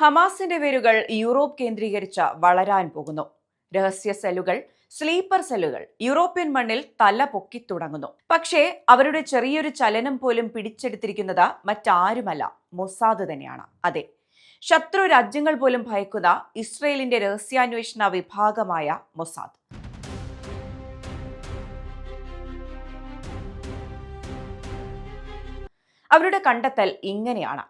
ഹമാസിന്റെ വേരുകൾ യൂറോപ്പ് കേന്ദ്രീകരിച്ച വളരാൻ പോകുന്നു. രഹസ്യ സെല്ലുകൾ സ്ലീപ്പർ സെല്ലുകൾ യൂറോപ്യൻ മണ്ണിൽ തല പൊക്കി തുടങ്ങുന്നു. പക്ഷേ അവരുടെ ചെറിയൊരു ചലനം പോലും പിടിച്ചെടുത്തിരിക്കുന്നത് മറ്റാരുമല്ല മൊസാദ് തന്നെയാണ്. അതെ ശത്രു രാജ്യങ്ങൾ പോലും ഭയക്കുന്ന ഇസ്രയേലിന്റെ രഹസ്യാന്വേഷണ വിഭാഗമായ മൊസാദ്. അവരുടെ കണ്ടെത്തൽ ഇങ്ങനെയാണ്.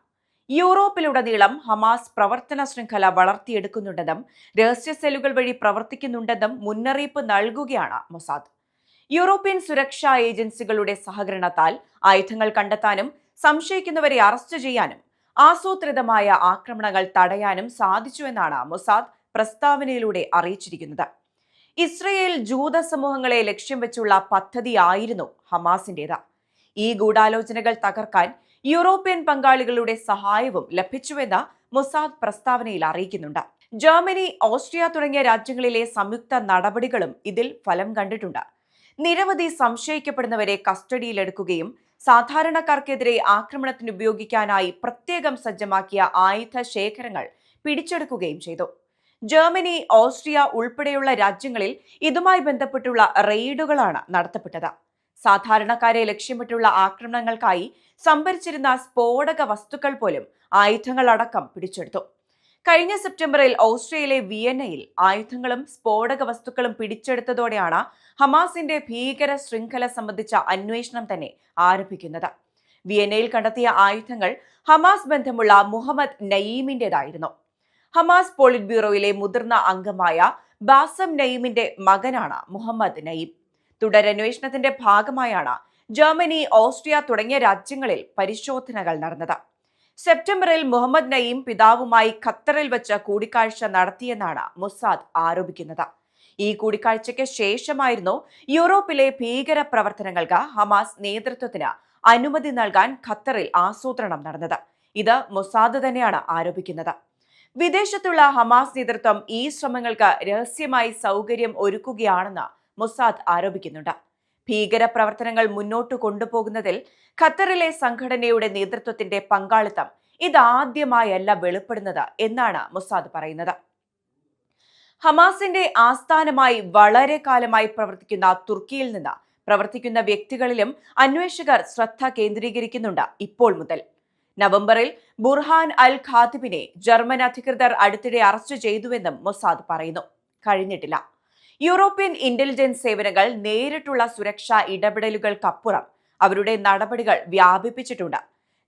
യൂറോപ്പിലുടനീളം ഹമാസ് പ്രവർത്തന ശൃംഖല വളർത്തിയെടുക്കുന്നുണ്ടെന്നും രഹസ്യ സെല്ലുകൾ വഴി പ്രവർത്തിക്കുന്നുണ്ടെന്നും മുന്നറിയിപ്പ് നൽകുകയാണ് മൊസാദ്. യൂറോപ്യൻ സുരക്ഷാ ഏജൻസികളുടെ സഹകരണത്താൽ ആയുധങ്ങൾ കണ്ടെത്താനും സംശയിക്കുന്നവരെ അറസ്റ്റ് ചെയ്യാനും ആസൂത്രിതമായ ആക്രമണങ്ങൾ തടയാനും സാധിച്ചുവെന്നാണ് മൊസാദ് പ്രസ്താവനയിലൂടെ അറിയിച്ചിരിക്കുന്നത്. ഇസ്രയേൽ ജൂത സമൂഹങ്ങളെ ലക്ഷ്യം വെച്ചുള്ള പദ്ധതിയായിരുന്നു ഹമാസിന്റേത് ഈ ഗൂഢാലോചനകൾ തകർക്കാൻ യൂറോപ്യൻ പങ്കാളികളുടെ സഹായവും ലഭിച്ചുവെന്ന് മൊസാദ് പ്രസ്താവനയിൽ അറിയിക്കുന്നുണ്ട്. ജർമ്മനി ഓസ്ട്രിയ തുടങ്ങിയ രാജ്യങ്ങളിലെ സംയുക്ത നടപടികളും ഇതിൽ ഫലം കണ്ടിട്ടുണ്ട്. നിരവധി സംശയിക്കപ്പെടുന്നവരെ കസ്റ്റഡിയിലെടുക്കുകയും സാധാരണക്കാർക്കെതിരെ ആക്രമണത്തിന് ഉപയോഗിക്കാനായി പ്രത്യേകം സജ്ജമാക്കിയ ആയുധ ശേഖരങ്ങൾ പിടിച്ചെടുക്കുകയും ചെയ്തു. ജർമ്മനി ഓസ്ട്രിയ ഉൾപ്പെടെയുള്ള രാജ്യങ്ങളിൽ ഇതുമായി ബന്ധപ്പെട്ടുള്ള റെയ്ഡുകളാണ് നടത്തപ്പെട്ടത്. സാധാരണക്കാരെ ലക്ഷ്യമിട്ടുള്ള ആക്രമണങ്ങൾക്കായി സംഭരിച്ചിരുന്ന സ്ഫോടക വസ്തുക്കൾ പോലും ആയുധങ്ങളടക്കം പിടിച്ചെടുത്തു. കഴിഞ്ഞ സെപ്റ്റംബറിൽ ഓസ്ട്രിയയിലെ വിയന്നയിൽ ആയുധങ്ങളും സ്ഫോടക വസ്തുക്കളും പിടിച്ചെടുത്തതോടെയാണ് ഹമാസിന്റെ ഭീകര ശൃംഖല സംബന്ധിച്ച അന്വേഷണം തന്നെ ആരംഭിക്കുന്നത്. വിയന്നയിൽ കണ്ടെത്തിയ ആയുധങ്ങൾ ഹമാസ് ബന്ധമുള്ള മുഹമ്മദ് നയീമിന്റേതായിരുന്നു. ഹമാസ് പോളിറ്റ് ബ്യൂറോയിലെ മുതിർന്ന അംഗമായ ബാസം നയീമിന്റെ മകനാണ് മുഹമ്മദ് നയീം. തുടരന്വേഷണത്തിന്റെ ഭാഗമായാണ് ജർമ്മനി ഓസ്ട്രിയ തുടങ്ങിയ രാജ്യങ്ങളിൽ പരിശോധനകൾ നടന്നത്. സെപ്റ്റംബറിൽ മുഹമ്മദ് നയീം പിതാവുമായി ഖത്തറിൽ വെച്ച് കൂടിക്കാഴ്ച നടത്തിയെന്നാണ് മൊസാദ് ആരോപിക്കുന്നത്. ഈ കൂടിക്കാഴ്ചയ്ക്ക് ശേഷമായിരുന്നു യൂറോപ്പിലെ ഭീകര പ്രവർത്തനങ്ങൾക്ക് ഹമാസ് നേതൃത്വത്തിന് അനുമതി നൽകാൻ ഖത്തറിൽ ആസൂത്രണം നടന്നത്. ഇത് മൊസാദ് തന്നെയാണ് ആരോപിക്കുന്നത്. വിദേശത്തുള്ള ഹമാസ് നേതൃത്വം ഈ ശ്രമങ്ങൾക്ക് രഹസ്യമായി സൗകര്യം ഒരുക്കുകയാണെന്ന് മൊസാദ് ആരോപിക്കുന്നുണ്ട്. ഭീകര പ്രവർത്തനങ്ങൾ മുന്നോട്ട് കൊണ്ടുപോകുന്നതിൽ ഖത്തറിലെ സംഘടനയുടെ നേതൃത്വത്തിന്റെ പങ്കാളിത്തം ഇതാദ്യമായല്ല വെളിപ്പെടുന്നത് എന്നാണ് മൊസാദ് പറയുന്നത്. ഹമാസിന്റെ ആസ്ഥാനമായി വളരെ കാലമായി പ്രവർത്തിക്കുന്ന തുർക്കിയിൽ നിന്ന് പ്രവർത്തിക്കുന്ന വ്യക്തികളിലും അന്വേഷകർ ശ്രദ്ധ കേന്ദ്രീകരിക്കുന്നുണ്ട് ഇപ്പോൾ മുതൽ. നവംബറിൽ ബുർഹാൻ അൽ ഖാത്തിബിനെ ജർമ്മൻ അധികൃതർ അടുത്തിടെ അറസ്റ്റ് ചെയ്തുവെന്നും മൊസാദ് പറയുന്നു. കഴിഞ്ഞിട്ടില്ല. യൂറോപ്യൻ ഇന്റലിജൻസ് സേവനങ്ങൾ നേരിട്ടുള്ള സുരക്ഷാ ഇടപെടലുകൾക്കപ്പുറം അവരുടെ നടപടികൾ വ്യാപിപ്പിച്ചിട്ടുണ്ട്.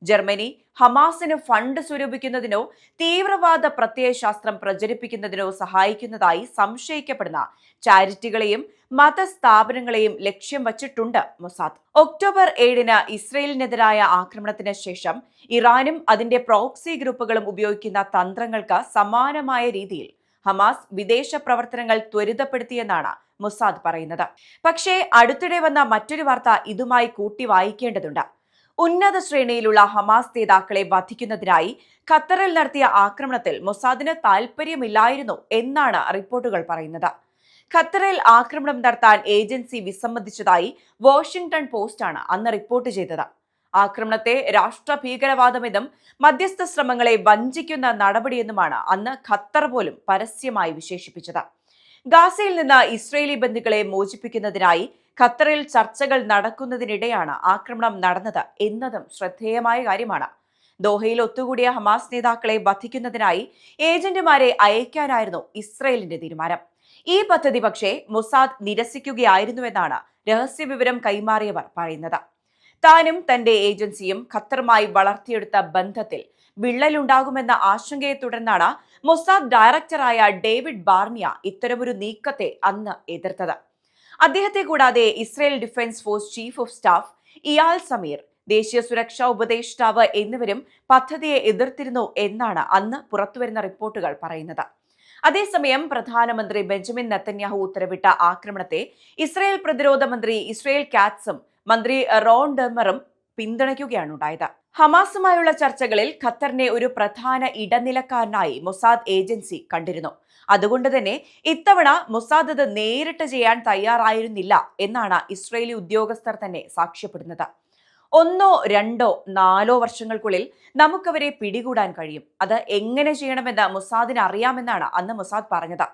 ജർമ്മനി ഹമാസിന് ഫണ്ട് സ്വരൂപിക്കുന്നതിനോ തീവ്രവാദ പ്രത്യയശാസ്ത്രം പ്രചരിപ്പിക്കുന്നതിനോ സഹായിക്കുന്നതായി സംശയിക്കപ്പെടുന്ന ചാരിറ്റികളെയും മതസ്ഥാപനങ്ങളെയും ലക്ഷ്യം വച്ചിട്ടുണ്ട് മൊസാദ്. ഒക്ടോബർ ഏഴിന് ഇസ്രയേലിനെതിരായ ആക്രമണത്തിന് ശേഷം ഇറാനും അതിന്റെ പ്രോക്സി ഗ്രൂപ്പുകളും ഉപയോഗിക്കുന്ന തന്ത്രങ്ങൾക്ക് സമാനമായ രീതിയിൽ ഹമാസ് വിദേശ പ്രവർത്തനങ്ങൾ ത്വരിതപ്പെടുത്തിയെന്നാണ് മുസാദ് പറയുന്നത്. പക്ഷേ അടുത്തിടെ വന്ന മറ്റൊരു വാർത്ത ഇതുമായി കൂട്ടി വായിക്കേണ്ടതുണ്ട്. ഉന്നത ശ്രേണിയിലുള്ള ഹമാസ് നേതാക്കളെ വധിക്കുന്നതിനായി ഖത്തറിൽ നടത്തിയ ആക്രമണത്തിൽ മൊസാദിന് താൽപ്പര്യമില്ലായിരുന്നു എന്നാണ് റിപ്പോർട്ടുകൾ പറയുന്നത്. ഖത്തറിൽ ആക്രമണം നടത്താൻ ഏജൻസി വിസമ്മതിച്ചതായി വാഷിംഗ്ടൺ പോസ്റ്റാണ് അന്ന് റിപ്പോർട്ട് ചെയ്തത്. ആക്രമണത്തെ രാഷ്ട്ര ഭീകരവാദമെന്നും മധ്യസ്ഥ ശ്രമങ്ങളെ വഞ്ചിക്കുന്ന നടപടിയെന്നുമാണ് അന്ന് ഖത്തർ പോലും പരസ്യമായി വിശേഷിപ്പിച്ചത്. ഗാസയിൽ നിന്ന് ഇസ്രയേലി ബന്ധുക്കളെ മോചിപ്പിക്കുന്നതിനായി ഖത്തറിൽ ചർച്ചകൾ നടക്കുന്നതിനിടെയാണ് ആക്രമണം നടന്നത് എന്നതും ശ്രദ്ധേയമായ കാര്യമാണ്. ദോഹയിൽ ഒത്തുകൂടിയ ഹമാസ് നേതാക്കളെ വധിക്കുന്നതിനായി ഏജന്റുമാരെ അയക്കാനായിരുന്നു ഇസ്രയേലിന്റെ തീരുമാനം. ഈ പദ്ധതി പക്ഷേ മൊസാദ് നിരസിക്കുകയായിരുന്നുവെന്നാണ് രഹസ്യവിവരം കൈമാറിയവർ പറയുന്നത്. താനും തന്റെ ഏജൻസിയും ഖത്തറുമായി വളർത്തിയെടുത്ത ബന്ധത്തിൽ വിള്ളലുണ്ടാകുമെന്ന ആശങ്കയെ തുടർന്നാണ് മൊസാദ് ഡയറക്ടറായ ഡേവിഡ് ബാർമിയ ഇത്തരമൊരു നീക്കത്തെ അന്ന് എതിർത്തത്. അദ്ദേഹത്തെ കൂടാതെ Israel defence force chief of staff Eyal Zamir ദേശീയ സുരക്ഷാ ഉപദേഷ്ടാവ് എന്നിവരും പദ്ധതിയെ എതിർത്തിരുന്നു എന്നാണ് അന്ന് പുറത്തുവരുന്ന റിപ്പോർട്ടുകൾ പറയുന്നത്. അതേസമയം പ്രധാനമന്ത്രി ബെഞ്ചമിൻ നെത്തന്യാഹു ഉത്തരവിട്ട ആക്രമണത്തെ ഇസ്രയേൽ പ്രതിരോധ മന്ത്രി ഇസ്രയേൽ കാറ്റ്സും മന്ത്രി റോൺ ഡെമറും പിന്തുണയ്ക്കുകയാണ് ഉണ്ടായത് ഹമാസുമായുള്ള ചർച്ചകളിൽ ഖത്തറിനെ ഒരു പ്രധാന ഇടനിലക്കാരനായി മൊസാദ് ഏജൻസി കണ്ടിരുന്നു. അതുകൊണ്ട് തന്നെ ഇത്തവണ മൊസാദ് അത് നേരിട്ട് ചെയ്യാൻ തയ്യാറായിരുന്നില്ല എന്നാണ് ഇസ്രയേലി ഉദ്യോഗസ്ഥർ തന്നെ സാക്ഷ്യപ്പെടുന്നത്. ഒന്നോ രണ്ടോ നാലോ വർഷങ്ങൾക്കുള്ളിൽ നമുക്കവരെ പിടികൂടാൻ കഴിയും. അത് എങ്ങനെ ചെയ്യണമെന്ന് മൊസാദിന് അറിയാമെന്നാണ് അന്ന് മൊസാദ് പറഞ്ഞത്.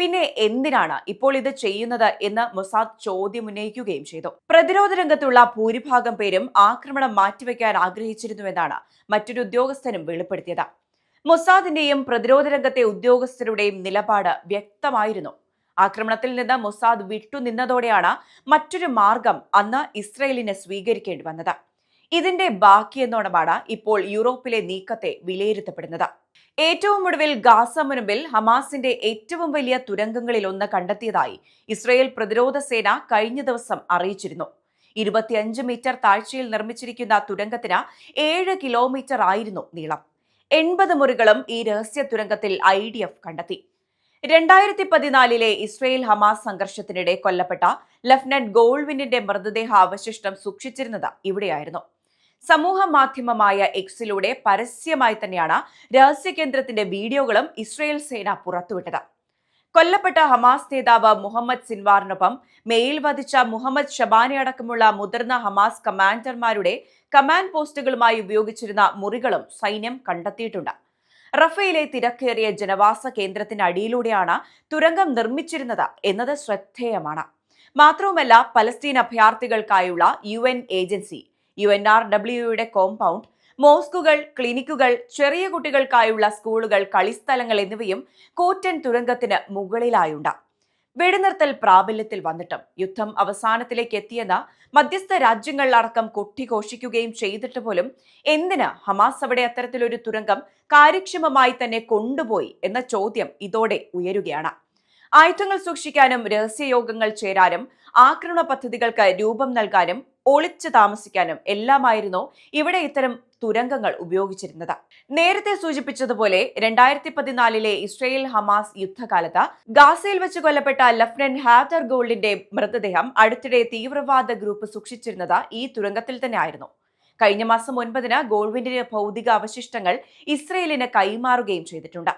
പിന്നെ എന്തിനാണ് ഇപ്പോൾ ഇത് ചെയ്യുന്നത് എന്ന് മൊസാദ് ചോദ്യം ഉന്നയിക്കുകയും ചെയ്തു. പ്രതിരോധ രംഗത്തുള്ള ഭൂരിഭാഗം പേരും ആക്രമണം മാറ്റിവെക്കാൻ ആഗ്രഹിച്ചിരുന്നുവെന്നാണ് മറ്റൊരു ഉദ്യോഗസ്ഥനും വെളിപ്പെടുത്തിയത്. മൊസാദിന്റെയും പ്രതിരോധ രംഗത്തെ ഉദ്യോഗസ്ഥരുടെയും നിലപാട് വ്യക്തമായിരുന്നു. ആക്രമണത്തിൽ നിന്ന് മൊസാദ് വിട്ടുനിന്നതോടെയാണ് മറ്റൊരു മാർഗം അന്ന് ഇസ്രയേലിന് സ്വീകരിക്കേണ്ടി വന്നത്. ഇതിന്റെ ബാക്കിയെന്നോണമാണ് ഇപ്പോൾ യൂറോപ്പിലെ നീക്കത്തെ വിലയിരുത്തപ്പെടുന്നത്. ഏറ്റവും ഒടുവിൽ ഗാസ മുൻപിൽ ഹമാസിന്റെ ഏറ്റവും വലിയ തുരങ്കങ്ങളിൽ ഒന്ന് കണ്ടെത്തിയതായി ഇസ്രയേൽ പ്രതിരോധ സേന കഴിഞ്ഞ ദിവസം അറിയിച്ചിരുന്നു. ഇരുപത്തിയഞ്ച് മീറ്റർ താഴ്ചയിൽ നിർമ്മിച്ചിരിക്കുന്ന തുരങ്കത്തിന് ഏഴ് കിലോമീറ്റർ ആയിരുന്നു നീളം. എൺപത് മുറികളും ഈ രഹസ്യ തുരങ്കത്തിൽ ഐ ഡി എഫ് കണ്ടെത്തി. രണ്ടായിരത്തി പതിനാലിലെ ഇസ്രയേൽ ഹമാസ് സംഘർഷത്തിനിടെ കൊല്ലപ്പെട്ട ലഫ്റ്റനന്റ് ഗോൾവിനിന്റെ മൃതദേഹ അവശിഷ്ടം സൂക്ഷിച്ചിരുന്നത് ഇവിടെയായിരുന്നു. സമൂഹ മാധ്യമമായ എക്സിലൂടെ പരസ്യമായി തന്നെയാണ് രഹസ്യ കേന്ദ്രത്തിന്റെ വീഡിയോകളും ഇസ്രയേൽ സേന പുറത്തുവിട്ടത്. കൊല്ലപ്പെട്ട ഹമാസ് നേതാവ് മുഹമ്മദ് സിൻവാറിനൊപ്പം മെയിൽ വധിച്ച മുഹമ്മദ് ഷബാനെ അടക്കമുള്ള മുതിർന്ന ഹമാസ് കമാൻഡർമാരുടെ കമാൻഡ് പോസ്റ്റുകളുമായി ഉപയോഗിച്ചിരുന്ന മുറികളും സൈന്യം കണ്ടെത്തിയിട്ടുണ്ട്. റഫയിലെ തിരക്കേറിയ ജനവാസ കേന്ദ്രത്തിനടിയിലൂടെയാണ് തുരങ്കം നിർമ്മിച്ചിരുന്നത് എന്നത് ശ്രദ്ധേയമാണ്. മാത്രവുമല്ല Palestine അഭയാർത്ഥികൾക്കായുള്ള U agency U N R ഡബ്ല്യുയുടെ compound മോസ്കുകൾ ക്ലിനിക്കുകൾ ചെറിയ കുട്ടികൾക്കായുള്ള സ്കൂളുകൾ കളിസ്ഥലങ്ങൾ എന്നിവയും കൂറ്റൻ തുരങ്കത്തിന് മുകളിലായുണ്ട്. വെടിനിർത്തൽ പ്രാബല്യത്തിൽ വന്നിട്ടും യുദ്ധം അവസാനത്തിലേക്ക് എത്തിയെന്ന മധ്യസ്ഥ രാജ്യങ്ങൾ രാജ്യങ്ങളിലടക്കം കൊട്ടിഘോഷിക്കുകയും ചെയ്തിട്ട് പോലും എന്തിന് ഹമാസ് അവിടെ അത്തരത്തിലൊരു തുരങ്കം കാര്യക്ഷമമായി തന്നെ കൊണ്ടുപോയി എന്ന ചോദ്യം ഇതോടെ ഉയരുകയാണ്. ആയുധങ്ങൾ സൂക്ഷിക്കാനും രഹസ്യയോഗങ്ങൾ ചേരാനും ആക്രമണ പദ്ധതികൾക്ക് രൂപം നൽകാനും ഒളിച്ചു താമസിക്കാനും എല്ലാമായിരുന്നു ഇവിടെ ഇത്തരം തുരങ്കങ്ങൾ ഉപയോഗിച്ചിരുന്നത്. നേരത്തെ സൂചിപ്പിച്ചതുപോലെ രണ്ടായിരത്തി പതിനാലിലെ ഇസ്രയേൽ ഹമാസ് യുദ്ധകാലത്ത് ഗാസയിൽ വെച്ച് കൊല്ലപ്പെട്ട ലഫ്റ്റനന്റ് ഹാദർ ഗോൾഡിന്റെ മൃതദേഹം അടുത്തിടെ തീവ്രവാദ ഗ്രൂപ്പ് സൂക്ഷിച്ചിരുന്നത് ഈ തുരങ്കത്തിൽ തന്നെ ആയിരുന്നു കഴിഞ്ഞ മാസം ഒൻപതിന് ഗോൾവിന്റെ ഭൗതിക അവശിഷ്ടങ്ങൾ ഇസ്രയേലിന് കൈമാറുകയും ചെയ്തിട്ടുണ്ട്.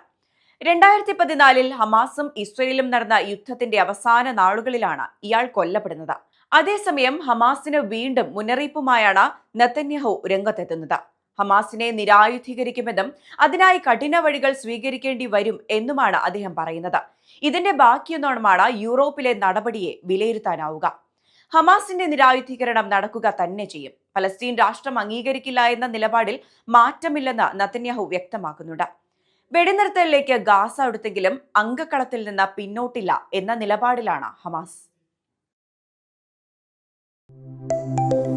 രണ്ടായിരത്തി പതിനാലിൽ ഹമാസും ഇസ്രയേലും നടന്ന യുദ്ധത്തിന്റെ അവസാന നാളുകളിലാണ് ഇയാൾ കൊല്ലപ്പെടുന്നത്. അതേസമയം ഹമാസിന് വീണ്ടും മുന്നറിയിപ്പുമായാണ് നെതന്യാഹു രംഗത്തെത്തുന്നത്. ഹമാസിനെ നിരായുധീകരിക്കുമെന്നും അതിനായി കഠിന വഴികൾ സ്വീകരിക്കേണ്ടി വരും എന്നുമാണ് അദ്ദേഹം പറയുന്നത്. ഇതിന്റെ ബാക്കിയൊന്നോണമാണ് യൂറോപ്പിലെ നടപടിയെ വിലയിരുത്താനാവുക. ഹമാസിന്റെ നിരായുധീകരണം നടക്കുക തന്നെ ചെയ്യും. പലസ്തീൻ രാഷ്ട്രം അംഗീകരിക്കില്ല എന്ന നിലപാടിൽ മാറ്റമില്ലെന്ന് നത്തന്യാഹു വ്യക്തമാക്കുന്നുണ്ട്. വെടിനിർത്തലിലേക്ക് ഗാസ എടുത്തെങ്കിലും അംഗക്കളത്തിൽ നിന്ന് പിന്നോട്ടില്ല എന്ന നിലപാടിലാണ് ഹമാസ്. Thank you.